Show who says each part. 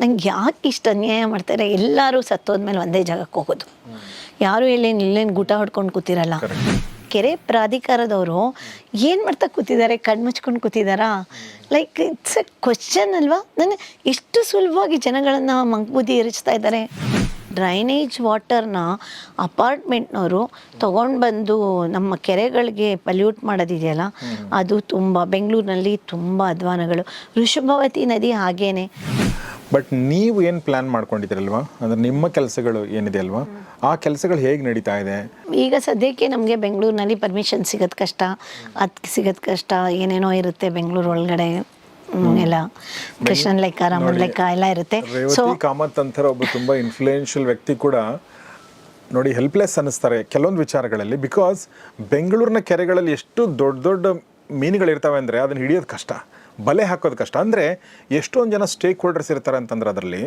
Speaker 1: ನಂಗೆ ಯಾಕೆ ಇಷ್ಟು ಅನ್ಯಾಯ ಮಾಡ್ತಾರೆ? ಎಲ್ಲರೂ ಸತ್ತೋದ್ಮೇಲೆ ಒಂದೇ ಜಾಗಕ್ಕೆ ಹೋಗೋದು. ಯಾರು ಇಲ್ಲೇನು ಇಲ್ಲೇನು ಗೂಟ ಹೊಡ್ಕೊಂಡು ಕೂತಿರಲ್ಲ? ಕೆರೆ ಪ್ರಾಧಿಕಾರದವರು ಏನು ಮಾಡ್ತಾ ಕೂತಿದ್ದಾರೆ? ಕಣ್ಣು ಮುಚ್ಕೊಂಡು ಕೂತಿದ್ದಾರಾ ಲೈಕ್ ಇಟ್ಸ್ ಎ ಕ್ವಶನ್ ಅಲ್ವಾ? ನನಗೆ ಎಷ್ಟು ಸುಲಭವಾಗಿ ಜನಗಳನ್ನು ಮಂಕ್ಬುದ್ದಿ ಎರಚ್ತಾ ಇದ್ದಾರೆ. ಡ್ರೈನೇಜ್ ವಾಟರ್ನ ಅಪಾರ್ಟ್ಮೆಂಟ್ನವರು ತೊಗೊಂಡು ಬಂದು ನಮ್ಮ ಕೆರೆಗಳಿಗೆ ಪಲ್ಯೂಟ್ ಮಾಡೋದಿದೆಯಲ್ಲ? ಅದು ತುಂಬ ಬೆಂಗಳೂರಿನಲ್ಲಿ ತುಂಬ ಅಧ್ವಾನಗಳು. ಋಷಭವತಿ ನದಿ ಹಾಗೇನೆ.
Speaker 2: ಬಟ್ ನೀವು ಏನು ಪ್ಲ್ಯಾನ್ ಮಾಡ್ಕೊಂಡಿದ್ದೀರಲ್ವಾ? ಅಂದರೆ ನಿಮ್ಮ ಕೆಲಸಗಳು ಏನಿದೆ ಅಲ್ವಾ? ಆ ಕೆಲಸಗಳು ಹೇಗೆ ನಡೀತಾ ಇದೆ?
Speaker 1: ಈಗ ಸದ್ಯಕ್ಕೆ ನಮಗೆ ಬೆಂಗಳೂರಿನಲ್ಲಿ ಪರ್ಮಿಷನ್ ಸಿಗೋದು ಕಷ್ಟ. ಅದಕ್ಕೆ ಸಿಗೋದು ಕಷ್ಟ. ಏನೇನೋ ಇರುತ್ತೆ ಬೆಂಗಳೂರು ಒಳಗಡೆ. ಎಲ್ಲ. ಕೃಷ್ಣನ್ ಲೆಕ್ಕ ರಾಮನ್ ಲೆಕ್ಕ ಎಲ್ಲ ಇರುತ್ತೆ. ಸೊ
Speaker 2: ಕಾಮತ್ ಅಂತರ ಒಬ್ಬ ತುಂಬ ಇನ್ಫ್ಲೂಯೆನ್ಷಿಯಲ್ ವ್ಯಕ್ತಿ ಕೂಡ ನೋಡಿ ಹೆಲ್ಪ್ಲೆಸ್ ಅನ್ನಿಸ್ತಾರೆ ಕೆಲವೊಂದು ವಿಚಾರಗಳಲ್ಲಿ. ಬಿಕಾಸ್ ಬೆಂಗಳೂರಿನ ಕೆರೆಗಳಲ್ಲಿ ಎಷ್ಟು ದೊಡ್ಡ ದೊಡ್ಡ ಮೀನುಗಳಿರ್ತವೆ ಅಂದರೆ ಅದನ್ನು ಹಿಡಿಯೋದು ಕಷ್ಟ, ಬಲೆ ಹಾಕೋದು ಕಷ್ಟ. ಅಂದರೆ ಎಷ್ಟೊಂದು ಜನ ಸ್ಟೇಕ್ ಹೋಲ್ಡರ್ಸ್ ಇರ್ತಾರೆ ಅಂತಂದ್ರೆ ಅದರಲ್ಲಿ